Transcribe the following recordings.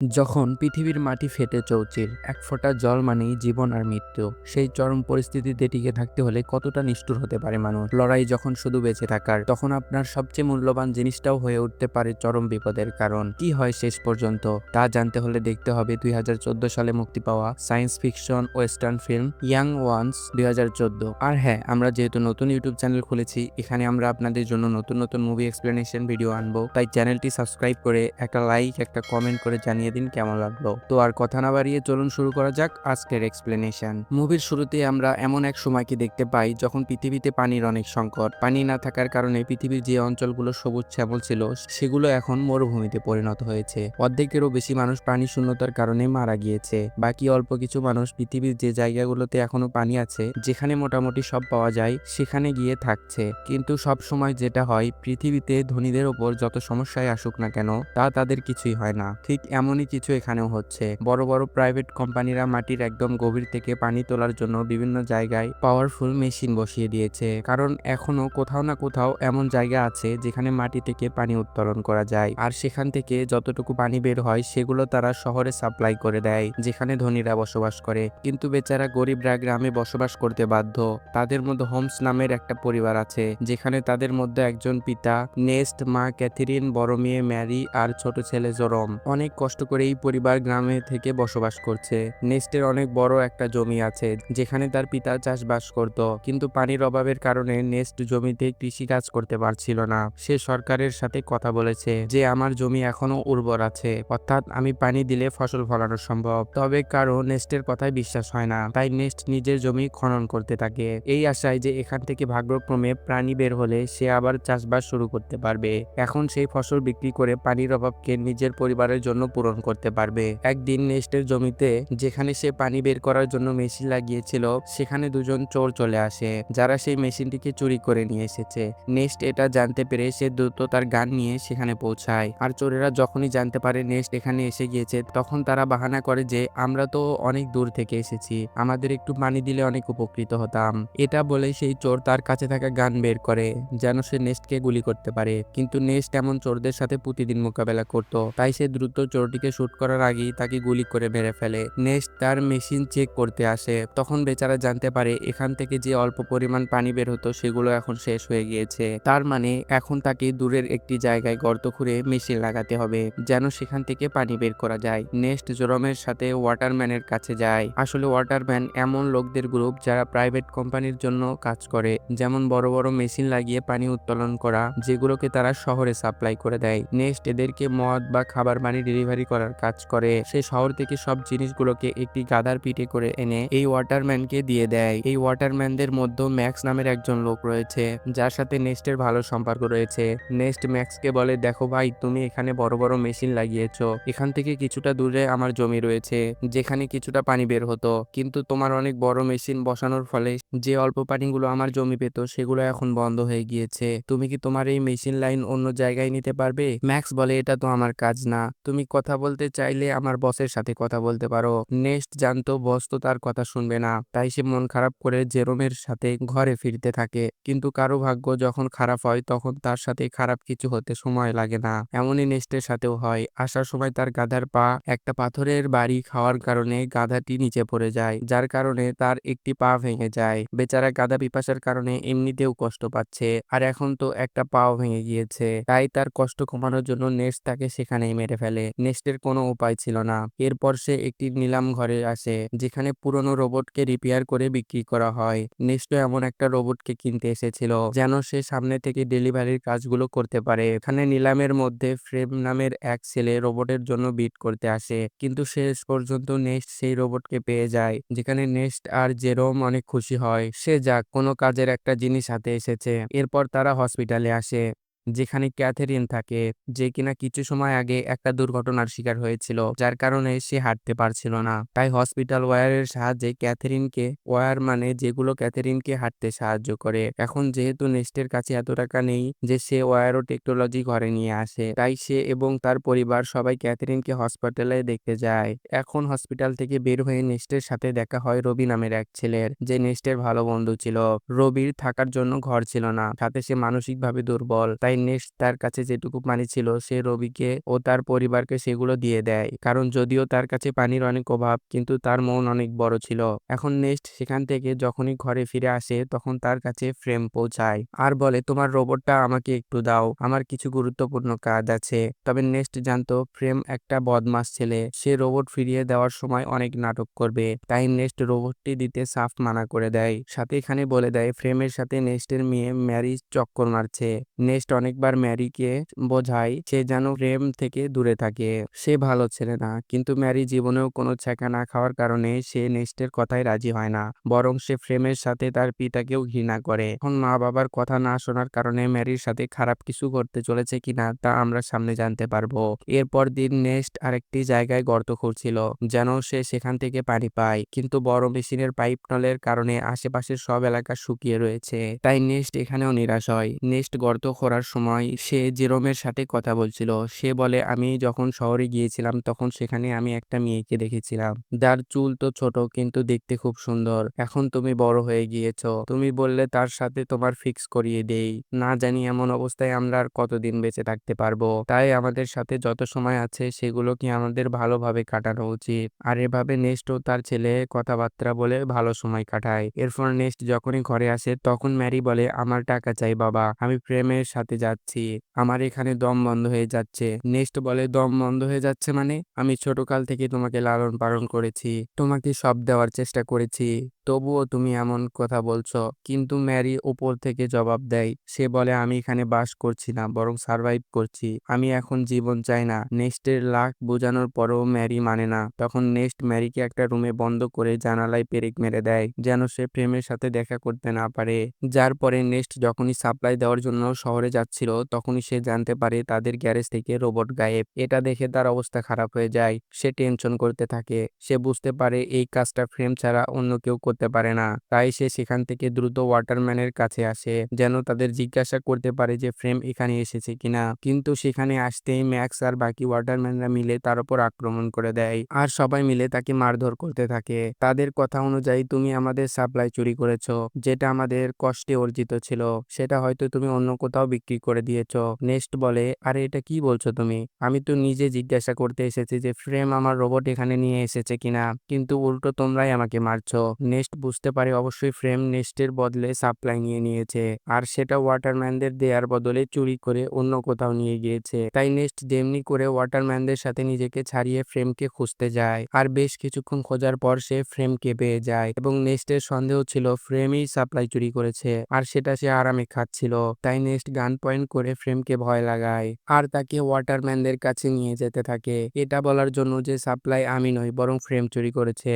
যখন পৃথিবীর মাটি ফেটে চৌচির এক ফোঁটা জল মানেই জীবন আর মৃত্যু। সেই চরম পরিস্থিতিতে টিকে থাকতে হলে কতটা নিষ্ঠুর হতে পারে মানুষ? লড়াই যখন শুধু বেঁচে থাকার, তখন আপনার সবচেয়ে মূল্যবান জিনিসটাও হয়ে উঠতে পারে চরম বিপদের কারণ। কি হয় শেষ পর্যন্ত? তা জানতে হলে দেখতে হবে দু হাজার চোদ্দ সালে মুক্তি পাওয়া science fiction western film Young Ones দুই হাজার চোদ্দ। আর হ্যাঁ আমরা যেহেতু নতুন ইউটিউব চ্যানেল খুলেছি, এখানে আমরা আপনাদের জন্য নতুন নতুন মুভি এক্সপ্লেনেশন ভিডিও আনব। তাই চ্যানেলটি সাবস্ক্রাইব করে একটা লাইক একটা কমেন্ট করে জানিয়ে দিন কেমন লাগল? তো আর কথা না বাড়িয়ে চলুন শুরু করা যাক আজকের এক্সপ্লেনেশন মুভির শুরুতে আমরা এমন এক সময়কে দেখতে পাই যখন পৃথিবীতে পানির অনেক সংকট। পানি না থাকার কারণে পৃথিবীর যে অঞ্চলগুলো সবুজ শ্যামল ছিল, সেগুলো এখন মরুভূমিতে পরিণত হয়েছে। অর্ধেকেরও বেশি মানুষ পানি শূন্যতার কারণে মারা গিয়েছে। বাকি অল্প কিছু মানুষ পৃথিবীর যে জায়গাগুলোতে এখনও পানি আছে, যেখানে মোটামুটি সব পাওয়া যায়, সেখানে গিয়ে থাকছে। কিন্তু সব সময় যেটা হয়, পৃথিবীতে ধনীদের ওপর যত সমস্যায় আসুক না কেন, তা তাদের কিছুই হয় না। ঠিক এমনই কিছু এখানেও হচ্ছে। বড় বড় প্রাইভেট কোম্পানিরা মাটির একদম গভীর থেকে পানি তোলার জন্য বিভিন্ন জায়গায় পাওয়ারফুল মেশিন বসিয়ে দিয়েছে। কারণ এখনও কোথাও না কোথাও এমন জায়গা আছে যেখানে মাটি থেকে পানি উত্তোলন করা যায়। আর সেখান থেকে যতটুকু পানি বের হয় সেগুলো তারা শহরে সাপ্লাই করে দেয়, যেখানে ধনীরা বসবাস করে। কিন্তু বেচারা গরিবরা গ্রামে বসবাস করতে বাধ্য। তাদের মধ্যে হোমস নামের একটা পরিবার আছে, যেখানে তাদের মধ্যে একজন পিতা, নেস্ট, মা, ক্যাথরিন, বড় মেয়ে, ম্যারি আর ছোট ছেলে জরম। অনেক কষ্ট করে এই পরিবার গ্রামে থেকে বসবাস করছে। নেস্টের অনেক বড় একটা জমি আছে, যেখানে তার পিতা চাষবাস করত। কিন্তু পানির অভাবের কারণে নেস্ট জমিতে কৃষি কাজ করতে পারছিল না। সে সরকারের সাথে কথা বলেছে যে, আমার জমি এখনও উর্বর আছে। অর্থাৎ আমি পানি দিলে ফসল ফলানো সম্ভব। তবে কারও নেস্টের কথায় বিশ্বাস হয় না। তাই নেস্ট নিজের জমি খনন করতে থাকে। এই আশায় যে, এখান থেকে ভাগ্যক্রমে প্রাণী বের হলে সে আবার চাষবাস শুরু করতে পারবে। এখন সেই ফসল বিক্রি করে পানির অভাবকে নিজের পরিবারের জন্য পূরণ করতে পারবে। একদিন নেস্টের জমিতে যেখানে সে পানি বের করার জন্য মেশিন লাগিয়েছিল, সেখানে দুজন চোর চলে আসে, যারা সেই মেশিনটিকে চুরি করে নিয়ে এসেছে। নেস্ট এটা জানতে পেরে সে দ্রুত তার গান নিয়ে সেখানে পৌঁছায়। আর চোরেরা যখনই জানতে পারে নেস্ট এখানে এসে গিয়েছে, তখন তারা বাহানা করে যে, আমরা তো অনেক দূর থেকে এসেছি, আমাদের একটু পানি দিলে অনেক উপকৃত হতাম। এটা বলে সেই চোর তার কাছে থাকা গান বের করে, যেন সে নেস্টকে গুলি করতে পারে। কিন্তু নেস্ট এমন চোরদের সাথে প্রতিদিন মোকাবেলা করত, তাই সে দ্রুত চোরটিকে শুট করার আগেই তাকে গুলি করে মেরে ফেলে। নেক্সট তার মেশিন চেক করতে আসে। তখন বেচারা জানতে পারে এখান থেকে যে অল্প পরিমাণ পানি বের হতো, সেগুলো এখন শেষ হয়ে গিয়েছে। তার মানে এখন তাকে দূরের একটি জায়গায় গর্ত খুঁড়ে মেশিন লাগাতে হবে, যেন সেখান থেকে পানি বের করা যায়। নেক্সট জোরমের সাথে ওয়াটারম্যানের কাছে যায়। আসলে ওয়াটারম্যান এমন লোকদের গ্রুপ যারা প্রাইভেট কোম্পানির জন্য কাজ করে, যেমন বড় বড় মেশিন লাগিয়ে পানি উত্তোলন করা, যেগুলোকে তারা শহরে সাপ্লাই করে দেয়। নেক্সট এদেরকে মদ বা খাবার পানি ডেলিভারি করার কাজ করে। সে শহর থেকে সব জিনিসগুলোকে একটি গাদার পিঠে করে এনে এই ওয়াটারম্যানকে দিয়ে দেয়। এই ওয়াটারম্যানদের মধ্যে ম্যাক্স নামের একজন লোক রয়েছে, যার সাথে নেস্টের ভালো সম্পর্ক রয়েছে। নেস্ট ম্যাক্সকে বলে, দেখো ভাই, তুমি এখানে বড় বড় মেশিন লাগিয়েছো। এখান থেকে কিছুটা দূরে আমার জমি রয়েছে, যেখানে কিছুটা পানি বের হতো। কিন্তু তোমার অনেক বড় মেশিন বসানোর ফলে যে অল্প পানিগুলো আমার জমি পেত, সেগুলো এখন বন্ধ হয়ে গিয়েছে। তুমি কি তোমার এই মেশিন লাইন অন্য জায়গায় নিতে পারবে? ম্যাক্স বলে, এটা তো আমার কাজ না। তুমি কথা বলতে চাইলে আমার বসের সাথে কথা বলতে পারো। নেক্সট জানতো বস তো তার কথা শুনবে না, তাই সে মন খারাপ করে জেরোমের সাথে ঘরে ফিরতে থাকে। কিন্তু কারও ভাগ্য যখন খারাপ হয়, তখন তার সাথে খারাপ কিছু হতে সময় লাগে না। এমনই নেস্টের সাথেও হয়। আসার সময় তার গাধার পা একটা পাথরের বাড়ি খাওয়ার কারণে গাধাটি নিচে পড়ে যায়, যার কারণে তার একটি পা ভেঙে যায়। বেচারা গাধা পিপাসার কারণে এমনিতেও কষ্ট পাচ্ছে, আর এখন তো একটা পাও ভেঙে গিয়েছে। তাই তার কষ্ট কমানোর জন্য নেস্ট তাকে সেখানেই মেরে ফেলে। নেস্টের কোনো উপায় ছিল না। এরপর সে একটি নিলাম ঘরে আসে, যেখানে পুরনো রোবটকে রিপেয়ার করে বিক্রি করা হয়। নেস্টো এমন একটা রোবটকে কিনতে এসেছিল, যেন সে সামনে থেকে ডেলিভারির কাজগুলো করতে পারে। এখানে নিলামের মধ্যে ফ্রেম নামের এক ছেলে রোবটের জন্য বিট করতে আসে, কিন্তু শেষ পর্যন্ত নেস্ট সেই রোবটকে পেয়ে যায়, যেখানে নেক্সট আর জেরোম অনেক খুশি হয়। সে যাক, কোনো কাজের একটা জিনিস হাতে এসেছে। এরপর তারা হসপিটালে আসে। যেখানে ক্যাথেরিন থাকে, যে কিনা কিছু সময় আগে একটা দুর্ঘটনার শিকার হয়েছিল, যার কারণে সে হাঁটতে পারছিল না। তাই হসপিটাল ওয়্যারের সাহায্যে ক্যাথেরিনকে, ওয়্যার মানে যেগুলো ক্যাথেরিনকে হাঁটতে সাহায্য করে। এখন যেহেতু নেস্টের কাছে এত টাকা নেই যে সে ওয়্যারও টেকনোলজি ঘরে নিয়ে আসে, তাই সে এবং তার পরিবার সবাই ক্যাথেরিনকে হসপিটালে দেখতে যায়। এখন হসপিটাল থেকে বের হয়ে নেস্টের সাথে দেখা হয় রবি নামের এক ছেলের, যে নেস্টের ভালো বন্ধু ছিল। রবির থাকার জন্য ঘর ছিল না, সাথে সে মানসিকভাবে দুর্বল, তাই নেক্সট তার কাছে যেটুকু পানি ছিল সে রবিকে ও তার পরিবারকে সেগুলো দিয়ে দেয়। কারণ যদিও তার কাছে পানির অনেক অভাব, কিন্তু তার মন অনেক বড় ছিল। এখন নেক্সট সেখান থেকে যখনই ঘরে ফিরে আসে, তখন তার কাছে ফ্রেম পৌঁছায়। আর বলে, তোমার রোবটটা আমাকে একটু দাও, আমার কিছু গুরুত্বপূর্ণ কাজ আছে। তবে নেক্সট জানতো, ফ্রেম একটা বদমাস ছেলে। সে রোবট ফিরিয়ে দেওয়ার সময় অনেক নাটক করবে। তাই নেক্সট রোবটটি দিতে সাফ মানা করে দেয়। সাথে এখানে বলে দেয়, ফ্রেমের সাথে নেক্সটের মেয়ে ম্যারি চক্কর মারছে। নেক্সট অনেকবার ম্যারিকে বোঝায় সে যেন ফ্রেম থেকে দূরে থাকে। সে ভালো ছেলে না, কিন্তু ম্যারি জীবনেও কোনো ছ্যাঁকা না খাওয়ার কারণে সে নেক্সটের কথায় রাজি হয় না। বরং সে ফ্রেমের সাথে তার পিতাকেও ঘৃণা করে। এখন মা বাবার কথা না শোনার কারণে ম্যারির সাথে খারাপ কিছু করতে চলেছে কিনা তা আমরা সামনে জানতে পারব। এরপর দিন নেক্সট আরেকটি জায়গায় গর্ত খুঁড়ছিল, যেন সে সেখান থেকে পানি পায়। কিন্তু বড় মেশিনের পাইপ নলের কারণে আশেপাশের সব এলাকা শুকিয়ে রয়েছে। তাই নেস্ট এখানেও নিরাশ হয়। নেস্ট গর্ত খোঁড়ার সময় সে জেরোমের সাথে কথা বলছিল। সে বলে, আমি যখন শহরে গিয়েছিলাম, তখন সেখানে আমি একটা মেয়েকে দেখেছিলাম। যার চুল তো ছোট, কিন্তু দেখতে খুব সুন্দর। এখন তুমি বড় হয়ে গিয়েছো। তুমি বললে, তার সাথে তোমার ফিক্স করিয়ে দেই। না জানি এমন অবস্থায় আমরা আর কতদিন বেঁচে থাকতে পারব। তাই আমাদের সাথে যত সময় আছে, সেগুলো কি আমাদের ভালোভাবে কাটানো উচিত? আর এভাবে নেক্সট ও তার ছেলে কথাবার্তা বলে ভালো সময় কাটায়। এরপর নেক্সট যখনই ঘরে আসে, তখন ম্যারি বলে, আমার টাকা চাই বাবা। আমি প্রেমের সাথে যাচ্ছি, আমার এখানে দম বন্ধ হয়ে যাচ্ছে। নেক্সট বলে, দম বন্ধ হয়ে যাচ্ছে মানে? আমি ছোটকাল থেকে তোমাকে লালন পালন করেছি, তোমাকে সব দেওয়ার চেষ্টা করেছি। তবুও তুমি এমন কথা বলছো। কিন্তু ম্যারি উপর থেকে জবাব দেয়, সে বলে, আমি এখানে বাস করছি না, বরং সার্ভাইভ করছি। আমি এখন জীবন চাই না। নেক্সটের লাখ বোঝানোর পরও ম্যারি মানে না। তখন নেক্সট ম্যারিকে একটা রুমে বন্ধ করে জানালায় পেরেক মেরে দেয়, যেন সে প্রেমের সাথে দেখা করতে না পারে। যার পরে নেক্সট যখনই সাপ্লাই দেওয়ার জন্য শহরে যাচ্ছিল তখনই সে জানতে পারে তাদের গ্যারেজ থেকে রোবট গায়েব। এটা দেখে তার অবস্থা খারাপ হয়ে যায়, সে টেনশন করতে থাকে। সে বুঝতে পারে এই কাজটা ফ্রেম ছাড়া অন্য কেউ করতে পারে না, তাই সে সেখান থেকে দ্রুত ওয়াটারম্যানের কাছে আসে, যেন তাদের জিজ্ঞাসা করতে পারে যে ফ্রেম এখানে এসেছে কিনা। কিন্তু সেখানে আসতেই ম্যাক্স আর বাকি ওয়াটারম্যানরা মিলে তার উপর আক্রমণ করে দেয়, আর সবাই মিলে তাকে মারধর করতে থাকে। তাদের কথা অনুযায়ী তুমি আমাদের সাপ্লাই চুরি করেছ, যেটা আমাদের কষ্টে অর্জিত ছিল। সেটা হয়তো তুমি অন্য কোথাও বিক্রি করে দিয়েছ? নেক্সট বলে, আরে, এটা কি বলছো তুমি? আমি তো নিজে জিজ্ঞাসা করতে এসেছি যে ফ্রেম আমার রোবট এখানে নিয়ে এসেছে কিনা? কিন্তু উল্টো তোমরাই আমাকে মারছো। নেক্সট বুঝতে পারে অবশ্যই ফ্রেম নেক্সটের বদলে সাপ্লাই নিয়ে নিয়েছে। আর সেটা ওয়াটারম্যানদের দেয়ার বদলে চুরি করে অন্য কোথাও নিয়ে গিয়েছে। তাই নেক্সট যেমনি করে ওয়াটারম্যানদের সাথে নিজেকে ছাড়িয়ে ফ্রেমকে খুঁজতে যায়। আর বেশ কিছুক্ষণ খোঁজার পর সে ফ্রেমকে পেয়ে যায়। এবং নেক্সটের সন্দেহ ছিল ফ্রেমই সাপ্লাই চুরি করেছে। আর সেটা সে আরামে খাচ্ছিল। তাই নেক্সট গান পয়েন্ট করে ফ্রেমকে ভয় লাগায়। আর তাকে ওয়াটারম্যানদের কাছে নিয়ে যেতে থাকে। এটা বলার জন্য যে সাপ্লাই আমি নই, বরং ফ্রেম চুরি করেছে।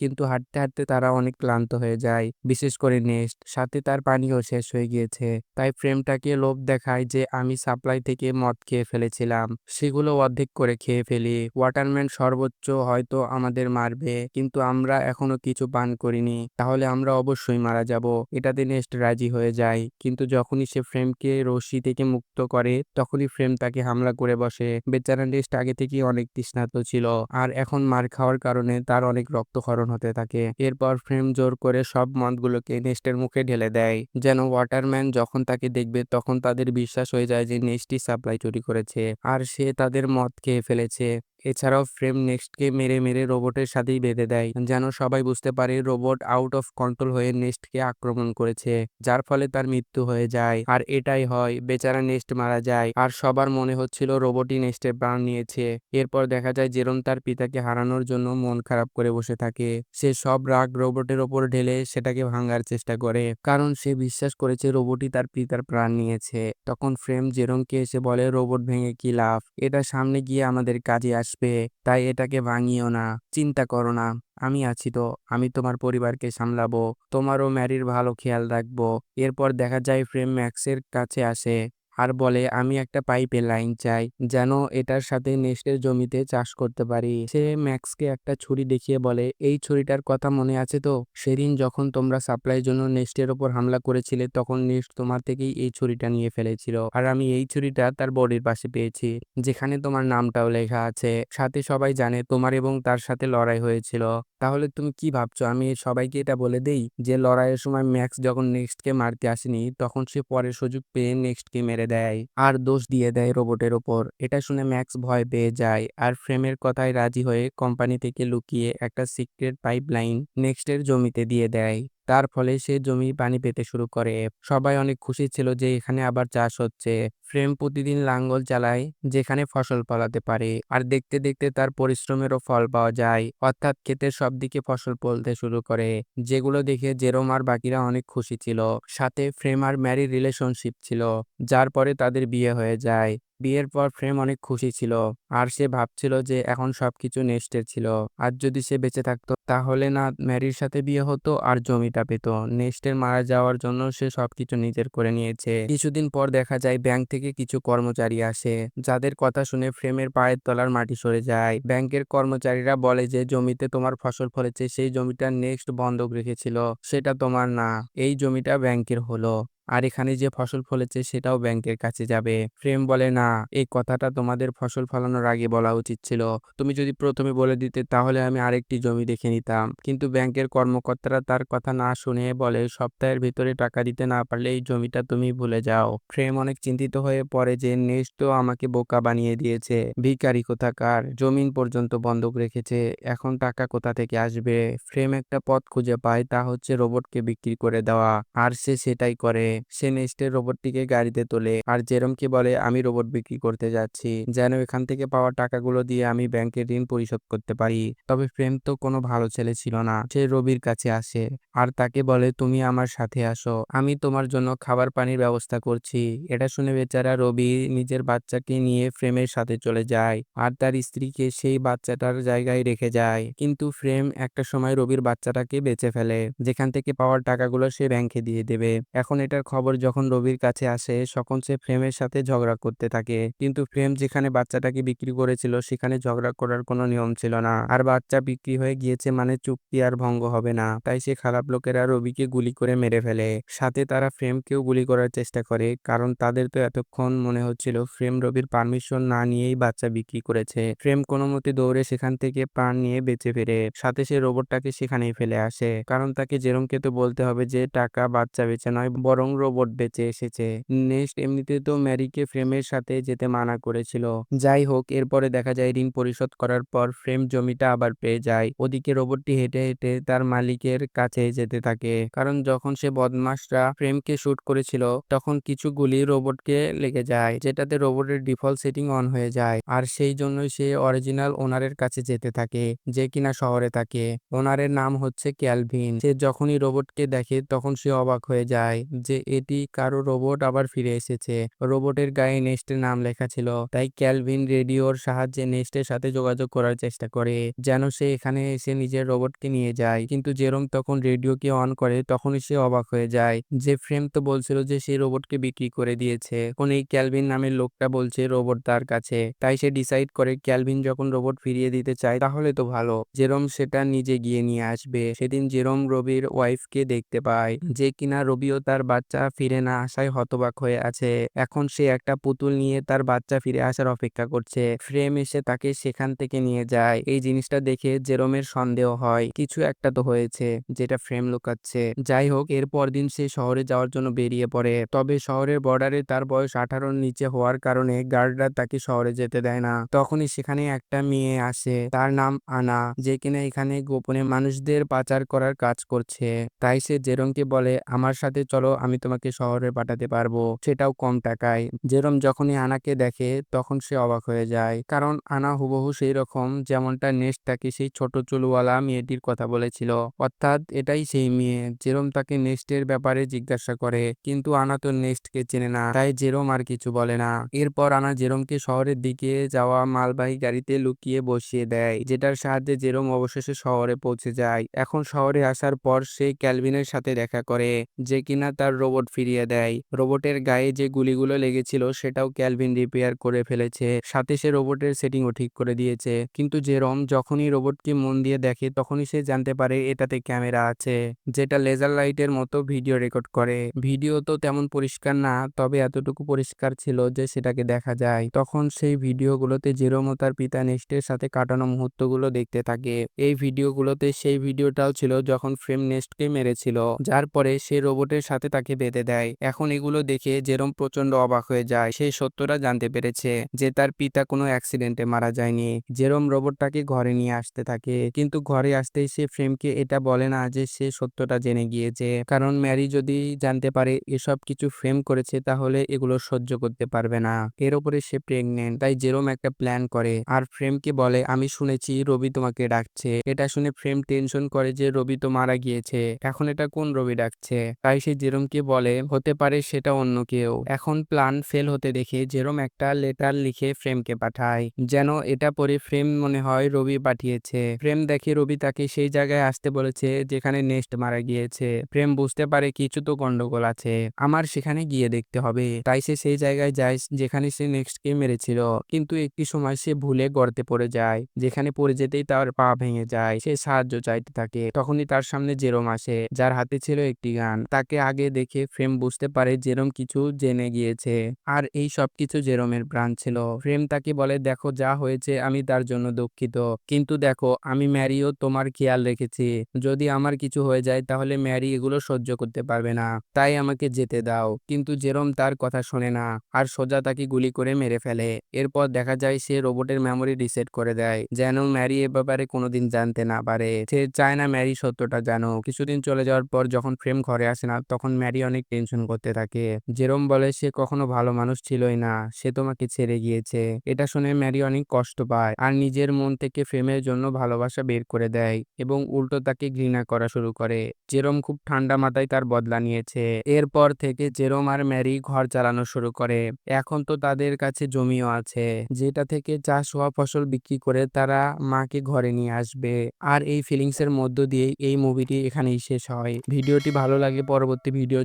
কিন্তু হাঁটতে হাঁটতে তারা অনেক ক্লান্ত হয়ে যায়। বিশেষ করে নেস্ট, সাথে তার পানিও শেষ হয়ে গিয়েছে। তাই ফ্রেমটাকে লোভ দেখায় যে, আমি সাপ্লাই থেকে মদ খেয়ে ফেলেছিলাম। সেগুলো অর্ধেক করে খেয়ে ফেলি। ওয়াটারম্যান সর্বোচ্চ হয়তো আমাদের মারবে। কিন্তু আমরা এখনও কিছু পান করিনি। তাহলে আমরা অবশ্যই মারা যাব। এটাতে নেক্সট রাজি হয়ে যায়। কিন্তু যখনই সে ফ্রেমকে রশি থেকে মুক্ত করে, তখনই ফ্রেম তাকে হামলা করে বসে। বেচারা নেস্ট আগে থেকেই অনেক তৃষ্ণার্ত ছিল। আর এখন মার খাওয়ার কারণে তার অনেক রক্তক্ষরণ হতে থাকে। এরপর ফ্রেম জোর করে সব মদগুলোকে নেস্টের মুখে ঢেলে দেয়। যেন ওয়াটারম্যান যখন তাকে দেখবে তখন তাদের বিশ্বাস হয়ে যায় যে নেস্টটি সাপ্লাই চুরি করেছে। আর সে তাদের মদ খেয়ে ফেলেছে। এছাড়াও ফ্রেম নেক্সটকে মেরে মেরে রোবটের সাথেই বেঁধে দেয়, যেন সবাই বুঝতে পারে রোবট আউট অফ কন্ট্রোল হয়ে নেক্সটকে আক্রমণ করেছে, যার ফলে তার মৃত্যু হয়ে যায়। আর এটাই হয়, বেচারা নেক্সট মারা যায়, আর সবার মনে হচ্ছিল রোবটই নেক্সটের প্রাণ নিয়েছে। এরপর দেখা যায় জেরম তার পিতাকে হারানোর জন্য মন খারাপ করে বসে থাকে। সে সব রাগ রোবটের ওপর ঢেলে সেটাকে ভাঙার চেষ্টা করে, কারণ সে বিশ্বাস করেছে রোবটই তার পিতার প্রাণ নিয়েছে। তখন ফ্রেম জেরমকে এসে বলে, রোবট ভেঙে কি লাভ? এটা সামনে গিয়ে আমাদের কাজে আসবে, তাই এটাকে ভাঙিও না, চিন্তা করো না, আমি আছি তো, আমি তোমার পরিবারকে সামলাবো, তোমারও ম্যারির ভালো খেয়াল রাখব। এরপর দেখা যায় ফ্রেম ম্যাক্সের কাছে আসে। আর বলে, আমি একটা পাইপের লাইন চাই, যেন এটার সাথে নেস্টের জমিতে চাষ করতে পারি। সে ম্যাক্সকে একটা ছুরি দেখিয়ে বলে, এই ছুরিটার কথা মনে আছে তো? সেদিন যখন তোমরা সাপ্লাইয়ের জন্য নেস্টের ওপর হামলা করেছিলে, তখন নেস্ট তোমার থেকেই এই ছুরিটা নিয়ে ফেলেছিল। আর আমি এই ছুরিটা তার বডির পাশে পেয়েছি, যেখানে তোমার নামটাও লেখা আছে। সাথে সবাই জানে তোমার এবং তার সাথে লড়াই হয়েছিল। তাহলে তুমি কি ভাবছ? আমি সবাইকে এটা বলে দেই যে, লড়াইয়ের সময় ম্যাক্স যখন নেক্সটকে মারতে আসেনি, তখন সে পরে সুযোগ পেয়ে নেক্সটকে মেরে দেয় আর দোষ দিয়ে দেয় রোবটের ওপর। এটা শুনে ম্যাক্স ভয় পেয়ে যায় আর ফ্রেমের কথায় রাজি হয়ে কোম্পানি থেকে লুকিয়ে একটা সিক্রেট পাইপলাইন নেক্সটের জমিতে দিয়ে দেয়। তার ফলে সে জমি পানি পেতে শুরু করে। সবাই অনেক খুশি ছিল যে এখানে আবার চাষ হচ্ছে। ফ্রেম প্রতিদিন লাঙ্গল চালায়, যেখানে ফসল ফলাতে পারে। আর দেখতে দেখতে তার পরিশ্রমেরও ফল পাওয়া যায়। অর্থাৎ ক্ষেতের সব দিকে ফসল ফলতে শুরু করে, যেগুলো দেখে জেরোম আর বাকিরা অনেক খুশি ছিল। সাথে ফ্রেম আর ম্যারি রিলেশনশিপ ছিল, যার পরে তাদের বিয়ে হয়ে যায়। বিয়ের পর ফ্রেম অনেক খুশি ছিল। আর সে ভাবছিল যে এখন সবকিছু নেস্টের ছিল। আর যদি সে বেঁচে থাকতো, তাহলে না ম্যারির সাথে বিয়ে হতো আর জমিটা পেত। নেস্টের মারা যাওয়ার জন্য সে সবকিছু নিজের করে নিয়েছে। কিছুদিন পর দেখা যায় ব্যাংক থেকে কিছু কর্মচারী আসে। যাদের কথা শুনে ফ্রেমের পায়ের তলার মাটি সরে যায়। ব্যাংকের কর্মচারীরা বলে যে জমিতে তোমার ফসল ফলেছে, সেই জমিটা নেক্সট বন্ধক রেখেছিল। সেটা তোমার না, এই জমিটা ব্যাংকের হলো। আর এখানে যে ফসল ফলেছে সেটাও ব্যাংকের কাছে যাবে। ফ্রেম বলে, না, এই কথাটা তোমাদের ফসল ফলানোর আগে বলা উচিত ছিল। তুমি যদি প্রথমে বলে দিতে, তাহলে আমি আরেকটি জমি দেখে নিতাম। কিন্তু ব্যাংকের কর্মকর্তারা তার কথা না শুনে বলে, সপ্তাহের ভিতরে টাকা দিতে না পারলে এই জমিটা তুমি ভুলে যাও। ফ্রেম অনেক চিন্তিত হয়ে পড়ে যে, নেক্সট তো আমাকে বোকা বানিয়ে দিয়েছে। ভিখারি কোথাকার? জমিন পর্যন্ত বন্ধক রেখেছে। এখন টাকা কোথা থেকে আসবে? ফ্রেম একটা পথ খুঁজে পায়, তা হচ্ছে রোবটকে বিক্রি করে দেওয়া। আর সে সেটাই করে। সে নেক্সটের রোবটটিকে গাড়িতে তোলে। আর জেরমকে বলে, আমি রোবট বিক্রি করতে যাচ্ছি। যেন এখান থেকে পাওয়া টাকাগুলো দিয়ে আমি ব্যাংকের ঋণ পরিশোধ করতে পারি। তবে ফ্রেম তো কোনো ভালো ছেলে ছিল না। সে রবির কাছে আসে। আর তাকে বলে, তুমি আমার সাথে আসো। আমি তোমার জন্য খাবার পানির ব্যবস্থা করছি। এটা শুনে বেচারা রবি নিজের বাচ্চাকে নিয়ে ফ্রেমের সাথে চলে যায়। আর তার স্ত্রীকে সেই বাচ্চাটার জায়গায় রেখে যায়। কিন্তু ফ্রেম একটা সময় রবির বাচ্চাটাকে বেঁচে ফেলে। যেখান থেকে পাওয়ার টাকাগুলো সে ব্যাংকে দিয়ে দেবে। এখন এটার খবর যখন রবির কাছে আসে, তখন সে ফ্রেমের সাথে ঝগড়া করতে থাকে। কিন্তু ফ্রেম যেখানে বাচ্চাটাকে বিক্রি করেছিল, সেখানে ঝগড়া করার কোনো নিয়ম ছিল না। আর বাচ্চা বিক্রি হয়ে গিয়েছে মানে চুক্তি আর ভঙ্গ হবে না। তাই সে খারাপ লোকেরা রবিকে গুলি করে মেরে ফেলে। সাথে তারা ফ্রেমকেও গুলি করার চেষ্টা করে, কারণ তাদের তো এতক্ষণ মনে হচ্ছিল ফ্রেম রবির পারমিশন না নিয়েই বাচ্চা বিক্রি করেছে। ফ্রেম কোনো মতে দৌড়ে সেখান থেকে প্রাণ নিয়ে বেঁচে ফেরে। সাথে সে রোবটটাকে সেখানেই ফেলে আসে। কারণ তাকে জেরমকে তো বলতে হবে যে, টাকা বাচ্চা বেঁচে নয়, বরং রোবট বেঁচে এসেছে। নেক্সট এমনিতে তো ম্যারিকে ফ্রেমের সাথে যেতে মানা করেছিল। যাই হোক, এরপরে দেখা যায় ঋণ পরিশোধ করার পর ফ্রেম জমিটা আবার পেয়ে যায়। ওদিকে রোবটটি হেঁটে হেঁটে তার মালিকের কাছে যেতে থাকে। কারণ যখন সে বদমাসরা ফ্রেমকে শুট করেছিল, তখন কিছু গুলি রোবটকে লেগে যায়, যেটাতে রোবটের ডিফল্ট সেটিং অন হয়ে যায়। আর সেই জন্যই সে অরিজিনাল ওনারের কাছে যেতে থাকে, যে কিনা শহরে থাকে। ওনারের নাম হচ্ছে ক্যালভিন সে যখনই রোবটকে দেখে, তখন সে অবাক হয়ে যায় যে এটি কারও রোবট আবার ফিরে এসেছে। রোবটের গায়ে নেস্টের নাম লেখা ছিল, তাই ক্যালভিন রেডিওর সাহায্যে নেস্টের সাথে যোগাযোগ করার চেষ্টা করে, যেন সে এখানে এসে নিজের রোবটকে নিয়ে যায়। কিন্তু জেরোম তখন রেডিওকে অন করে, তখনই সে অবাক হয়ে যায়। যে ফ্রেম তো বলছিল যে সে রোবটকে বিক্রি করে দিয়েছে। কোন এই ক্যালভিন নামের লোকটা বলছে রোবট তার কাছে। তাই সে ডিসাইড করে ক্যালভিন যখন রোবট ফিরিয়ে দিতে চায়, তাহলে তো ভালো। জেরোম সেটা নিজে গিয়ে নিয়ে আসবে। সেদিন জেরোম রবির ওয়াইফকে দেখতে পায়, যে কিনা রবিও তার বাচ্চা ফিরে না আসায় হতবাক হয়ে আছে। এখন সে একটা পুতুল নিয়ে তার বাচ্চা ফিরে আসার অপেক্ষা করছে। ফ্রেম এসে তাকে সেখান থেকে নিয়ে যায়। এই জিনিসটা দেখে জেরোমের সন্দেহ হয়। কিছু একটা তো হয়েছে যেটা ফ্রেম লুকাচ্ছে। যাই হোক, এরপর দিন সে শহরে যাওয়ার জন্য বেরিয়ে পড়ে। তবে শহরের বর্ডারে তার বয়স আঠারোর নিচে হওয়ার কারণে গার্ডরা তাকে শহরে যেতে দেয় না। তখনই সেখানে একটা মেয়ে আসে। তার নাম আনা, যে কিনা এখানে গোপনে মানুষদের পাচার করার কাজ করছে। তাই সে জেরোমকে বলে, আমার সাথে চলো, আমি তোমাকে শহরে পাঠাতে পারব, সেটাও কম টাকায়। জেরোম যখনই আনাকে দেখে, তখন সে অবাক হয়ে যায়। কারণ আনা হুবহু সেই রকম, যেমনটা নেস্ট তাকে সেই ছোট চুলওয়ালা মেয়েটির কথা বলেছিল। অর্থাৎ এটাই সেই মেয়ে জেরোম তাকে নেস্টের ব্যাপারে জিজ্ঞাসা করে। কিন্তু আনা তো নেস্টকে চেনে না, তাই জেরোম আর কিছু বলে না। এরপর আনা জেরোমকে শহরের দিকে যাওয়া মালবাহী গাড়িতে লুকিয়ে বসিয়ে দেয়, যেটার সাহায্যে জেরোম অবশেষে শহরে পৌঁছে যায়। এখন শহরে আসার পর সে ক্যালভিনের সাথে দেখা করে, যে কিনা তার রোবট ফিরিয়ে দেয়। রোবটের গায়ে যে গুলিগুলো লেগেছিল সেটাও ক্যালভিন রিপেয়ার করে ফেলেছে। সাথে সে রোবটের সেটিংও ঠিক করে দিয়েছে। কিন্তু জেরম যখনই রোবটকে মন দিয়ে দেখে তখনই সে জানতে পারে এটাতে ক্যামেরা আছে, যেটা লেজার লাইটের মতো ভিডিও রেকর্ড করে। ভিডিও তো তেমন পরিষ্কার না, তবে এতটুকু পরিষ্কার ছিল যে সেটাকে দেখা যায়। তখন সেই ভিডিওগুলোতে জেরোম ও তার পিতা নেস্টের সাথে কাটানো মুহূর্তগুলো দেখতে থাকে। এই ভিডিওগুলোতে সেই ভিডিওটাও ছিল যখন ফ্রেম নেস্টকে মেরেছিল। যার পরে সে রোবটের সাথে তাকে বেঁধে দেয়। এখন এগুলো দেখে জেরোম প্রচণ্ড অবাক হয়ে যায়। সেই সত্যটা জানতে পেরেছে যে তার পিতা কোনো অ্যাক্সিডেন্টে মারা যায়নি। জেরোম রোবটটাকে ঘরে নিয়ে আসতে থাকে। কিন্তু ঘরে আসতেই সে ফ্রেমকে এটা বলে না যে সে সত্যটা জেনে গিয়েছে। কারণ ম্যারি যদি জানতে পারে এসব কিছু ফ্রেম করেছে তাহলে এগুলো সহ্য করতে পারবে না। এর উপরে সে প্রেগনেন্ট, তাই জেরোম একটা প্ল্যান করে। আর ফ্রেমকে বলে, আমি শুনেছি রবি তোমাকে ডাকছে। এটা শুনে ফ্রেম টেনশন করে যে রবি তো মারা গিয়েছে। এখন এটা কোন রবি ডাকছে? তাই সে জেরোমকে বলে, হতে পারে সেটা অন্য কেউ। এখন প্ল্যান ফেল হতে দেখে জেরোম একটা লেটার লিখে ফ্রেমকে পাঠায়, যেন এটা পরে ফ্রেম মনে হয় রবি পাঠিয়েছে। ফ্রেম দেখে রবি তাকে সেই জায়গায় আসতে বলেছে যেখানে নেস্ট মারা গিয়েছে। প্রেম বুঝতে পারে কিছু তো গন্ডগোল আছে। আমার সেখানে গিয়ে দেখতে হবে। তাই সে সেই জায়গায় যায় যেখানে সে নেক্সটকে মেরেছিল। কিন্তু একটি সময় সে ভুলে গর্তে পড়ে যায়। যেখানে পড়ে যেতেই তার পা ভেঙে যায়। সে সাহায্য চাইতে থাকে। তখনই তার সামনে জেরোম আসে, যার হাতে ছিল একটি গান। তাকে আগে দেখে ফ্রেম বুঝতে পারে জেরোম কিছু জেনে গিয়েছে। আর এই সব কিছু জেরোমের প্রাণ ছিল। ফ্রেম তাকে বলে, দেখো যা হয়েছে, আমি তার জন্য দুঃখিত। কিন্তু দেখো, আমি ম্যারিও তোমার খেয়াল রেখেছি। যদি আমার কিছু হয়ে যায়, তাহলে ম্যারি এগুলো সহ্য করতে পারবে না। তাই আমাকে যেতে দাও। কিন্তু জেরোম তার কথা শোনে না, আর সোজা তাকে গুলি করে মেরে ফেলে। এরপর দেখা যায়, সে রোবটের মেমোরি রিসেট করে দেয়, যেন ম্যারি এ ব্যাপারে কোনোদিন জানতে না পারে। সে চায় না ম্যারি সত্যটা জানো কিছুদিন চলে যাওয়ার পর যখন ফ্রেম ঘরে আসে না, তখন ম্যারি অনেক টেনশন করতে থাকে। জেরোম বলে, সে কখনো ভালো মানুষ ছিলই না, সে তোমাকে ছেড়ে গিয়েছে। এটা শুনে ম্যারি অনেক কষ্ট পায় আর নিজের মন থেকে ফ্রেমের জন্য ভালোবাসা বের করে দেয় এবং উল্টো তাকে ঘৃণা করা শুরু করে। জেরোম খুব ঠান্ডা মাথায় তার বদলা নিয়েছে। এরপর থেকে জেরোম আর ম্যারি ঘর চালানো শুরু করে। এখন তো তাদের কাছে জমিও আছে। যেটা থেকে চাষ হওয়া ফসল বিক্রি করে তারা মাকে ঘরে নিয়ে আসবে। আর এই ফিলিংস এর মধ্য দিয়ে এই মুভিটি এখানেই শেষ হয়। ভিডিওটি ভালো লাগে পরবর্তী ভিডিওর